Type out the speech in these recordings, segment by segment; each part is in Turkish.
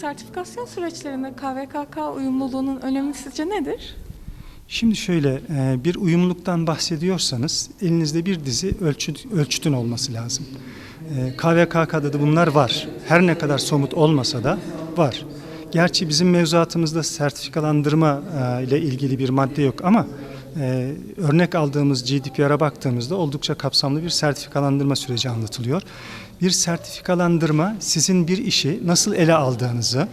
sertifikasyon süreçlerinde KVKK uyumluluğunun önemi sizce nedir? Şimdi şöyle e, bir uyumluluktan bahsediyorsanız elinizde bir dizi ölçüt, ölçütün olması lazım. E, KVKK'da da bunlar var. Her ne kadar somut olmasa da var. Gerçi bizim mevzuatımızda sertifikalandırma e, ile ilgili bir madde yok ama e, örnek aldığımız GDPR'a baktığımızda oldukça kapsamlı bir sertifikalandırma süreci anlatılıyor. Bir sertifikalandırma sizin bir işi nasıl ele aldığınızı,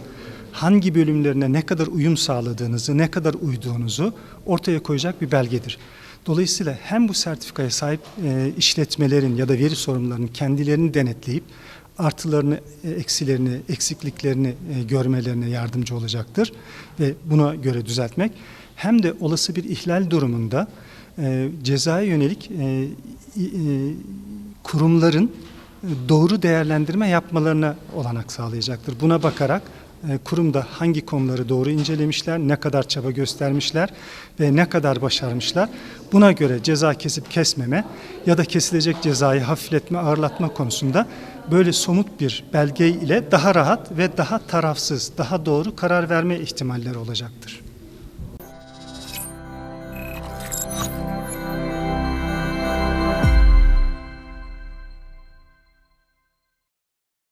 hangi bölümlerine ne kadar uyum sağladığınızı, ne kadar uyduğunuzu ortaya koyacak bir belgedir. Dolayısıyla hem bu sertifikaya sahip e, işletmelerin ya da veri sorumlularının kendilerini denetleyip artılarını, e, eksilerini, eksikliklerini e, görmelerine yardımcı olacaktır ve buna göre düzeltmek hem de olası bir ihlal durumunda e, cezaya yönelik kurumların doğru değerlendirme yapmalarına olanak sağlayacaktır. Buna bakarak kurumda hangi konuları doğru incelemişler, ne kadar çaba göstermişler ve ne kadar başarmışlar. Buna göre ceza kesip kesmeme ya da kesilecek cezayı hafifletme, ağırlatma konusunda böyle somut bir belge ile daha rahat ve daha tarafsız, daha doğru karar verme ihtimalleri olacaktır.